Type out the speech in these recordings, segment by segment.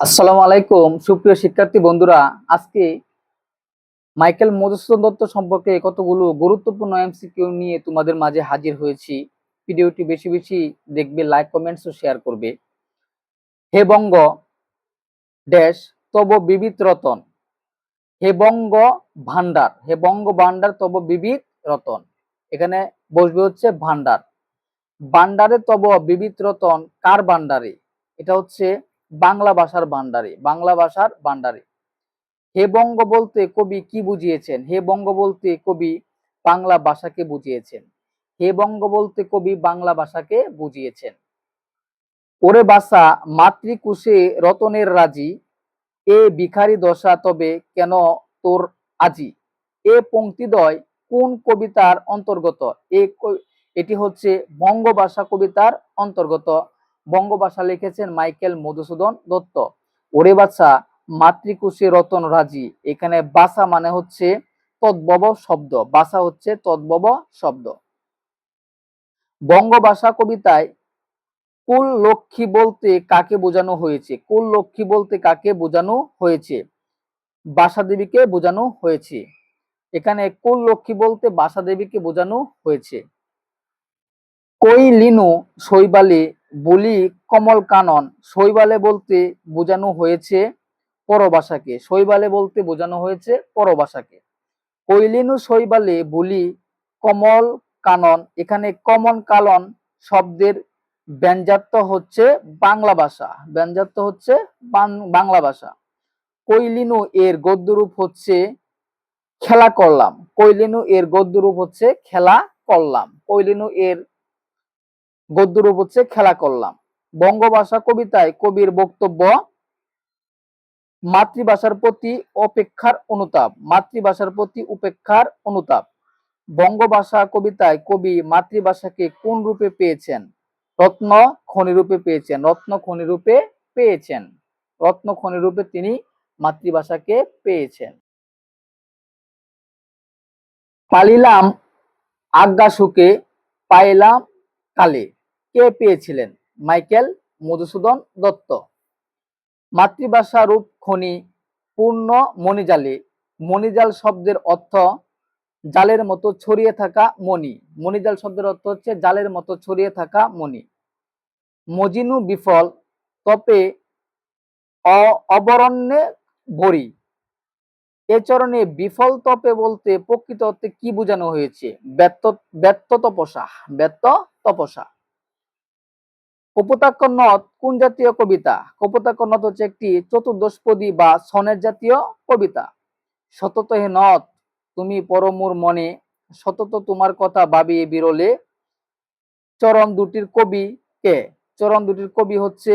আসসালামু আলাইকুম, সুপ্রিয় শিক্ষার্থী বন্ধুরা। আজকে মাইকেল মধুসূদন দত্ত সম্পর্কে কতগুলো গুরুত্বপূর্ণ এমসিকিউ নিয়ে তোমাদের মাঝে হাজির হয়েছি। ভিডিওটি বেশি বেশি দেখবে লাইক কমেন্টস ও শেয়ার করবে। হে বঙ্গ ড্যাশ তব বিবিধ রতন। হে বঙ্গ ভান্ডার হে বঙ্গ ভান্ডার তব বিবিধ রতন। এখানে বসবে হচ্ছে ভান্ডার ভান্ডারে তব বিবিধ রতন, কার ভান্ডারে এটা হচ্ছে বাংলা ভাষার ভান্ডারে, বাংলা ভাষার ভান্ডারে। হে বঙ্গ বলতে কবি কি বুঝিয়েছেন? হে বঙ্গ বলতে কবি বাংলা ভাষাকে বুঝিয়েছেন। হে বঙ্গ বলতে কবি বাংলা ভাষাকে বুঝিয়েছেন। ওরে বাসা, মাতৃকুশে রতনের রাজি, এ ভিখারি দশা তবে কেন তোর আজি? এ পঙ্ক্তিদ্বয় কোন কবিতার অন্তর্গত? এ এটি হচ্ছে বঙ্গভাষা কবিতার অন্তর্গত। বঙ্গভাষা লিখেছেন মাইকেল মধুসূদন দত্ত। ওরে বাচ্চা, মাতৃকুশে রতন রাজি। এখানে বাসা মানে হচ্ছে তদ্ভব শব্দ। বাসা হচ্ছে তদ্ভব শব্দ। বঙ্গভাষা কবিতায় কুল লক্ষ্মী বলতে কাকে বোঝানো হয়েছে? কুল লক্ষ্মী বলতে কাকে বোঝানো হয়েছে? বাসা দেবীকে বোঝানো হয়েছে। এখানে কুল লক্ষ্মী বলতে বাসা দেবীকে বোঝানো হয়েছে। কই লিনু শৈবালে বলি কমল কানন, শৈবালে বলতে বোঝানো হয়েছে পরভাষাকে, শৈবালে বলতে বোঝানো হয়েছে পরভাষাকে। কৈলিনু শৈবালে বলি কমল কানন, এখানে কমন কালন শব্দের ব্যঞ্জাত্ম হচ্ছে বাংলা ভাষা ব্যঞ্জাত্ম হচ্ছে বাংলা ভাষা। কৈলিনু এর গদ্যরূপ হচ্ছে খেলা করলাম, কৈলিনু এর গদ্যরূপ হচ্ছে খেলা করলাম, কৈলিনু এর গদ্যরূপ হচ্ছে খেলা করলাম। বঙ্গভাষা কবিতায় কবির বক্তব্য, মাতৃভাষার প্রতি অপেক্ষার অনুতাপ, মাতৃভাষার প্রতি উপেক্ষার অনুতাপ। বঙ্গভাষা কবিতায় কবি মাতৃভাষাকে কোন রূপে পেয়েছেন? রত্ন খনি রূপে পেয়েছেন, রত্ন খনি রূপে পেয়েছেন, রত্ন খনি রূপে তিনি মাতৃভাষাকে পেয়েছেন। পালিলাম আজ্ঞা সুখে, পাইলাম কালে। কে পেয়েছিলেন? মাইকেল মধুসূদন দত্ত। মাতৃভাষা রূপ খনি পূর্ণ মণিজালে। মণিজাল শব্দের অর্থ জালের মতো ছড়িয়ে থাকা মণি। মণিজাল শব্দের অর্থ হচ্ছে জালের মতো ছড়িয়ে থাকা মণি। মজিনু বিফল, তপে অবরণ্যে ভরি। এ চরণে বিফল তপে বলতে প্রকৃত অর্থে কি বোঝানো হয়েছে? ব্যর্থ ব্যর্থ তপসা। ব্যর্থ তপসা। কপোতাক্ষ নদ কোন জাতীয় কবিতা? কপোতাক্ষ নদ হচ্ছে একটি চতুর্দশপদী বা সনের জাতীয় কবিতা। সতত হে নদ তুমি পরমুর মনে, সতত তোমার কথা ভাবিয়ে বিরলে। চরণ দুটির কবি কে? চরণ দুটির কবি হচ্ছে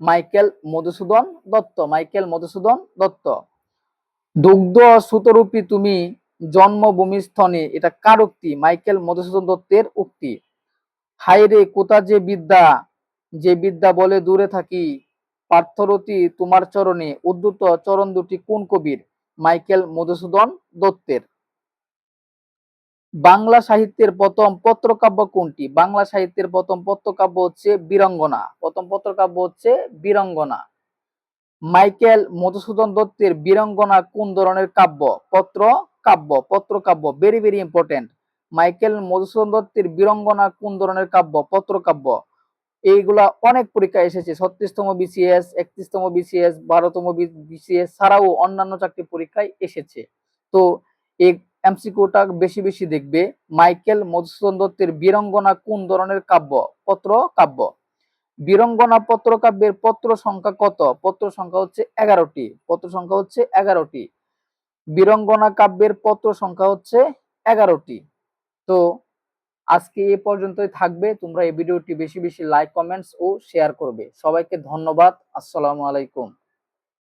মাইকেল মধুসূদন দত্ত, মাইকেল মধুসূদন দত্ত। দুগ্ধ সুতরূপী তুমি জন্মভূমি স্থনে এটা কার উক্তি? মাইকেল মধুসূদন দত্তের উক্তি। হায়রে কোথা যে বিদ্যা যে বিদ্যা বলে দূরে থাকি পার্থরতি তোমার চরণে উদ্ধত চরণ দুটি কোন কবির? মাইকেল মধুসূদন দত্তের। বাংলা সাহিত্যের প্রথম পত্রকাব্য কোনটি? বাংলা সাহিত্যের প্রথম পত্রকাব্য হচ্ছে বীরঙ্গনা। প্রথম পত্রকাব্য হচ্ছে বীরঙ্গনা। মাইকেল মধুসূদন দত্তের বীরঙ্গনা কোন ধরনের কাব্য? পত্র কাব্য পত্র কাব্য very very important Michael Madhusudan দত্তের বীরঙ্গনা কোন ধরনের কাব্য? পত্র কাব্য এইগুলা অনেক পরীক্ষা এসেছে। ছত্রিশতম বিসিএস একত্রিশতম বিসিএস বারোতম বিসিএস ছাড়াও অন্যান্য চাকরি পরীক্ষায় এসেছে। তো এই এমসিকিউটা বেশি বেশি দেখবে। মাইকেল মধুসূদন দত্তের বীরঙ্গনা কোন ধরনের কাব্য? পত্র কাব্য। বীরঙ্গনা পত্র কাব্যের পত্র সংখ্যা কত? পত্র সংখ্যা হচ্ছে এগারোটি। পত্র সংখ্যা হচ্ছে এগারোটি। বীরঙ্গনা কাব্যের পত্র সংখ্যা হচ্ছে এগারোটি। তো আজকে এ পর্যন্তই থাকবে। তোমরা এই ভিডিওটি বেশি বেশি লাইক কমেন্টস ও শেয়ার করবে। সবাইকে ধন্যবাদ। আসসালামু আলাইকুম।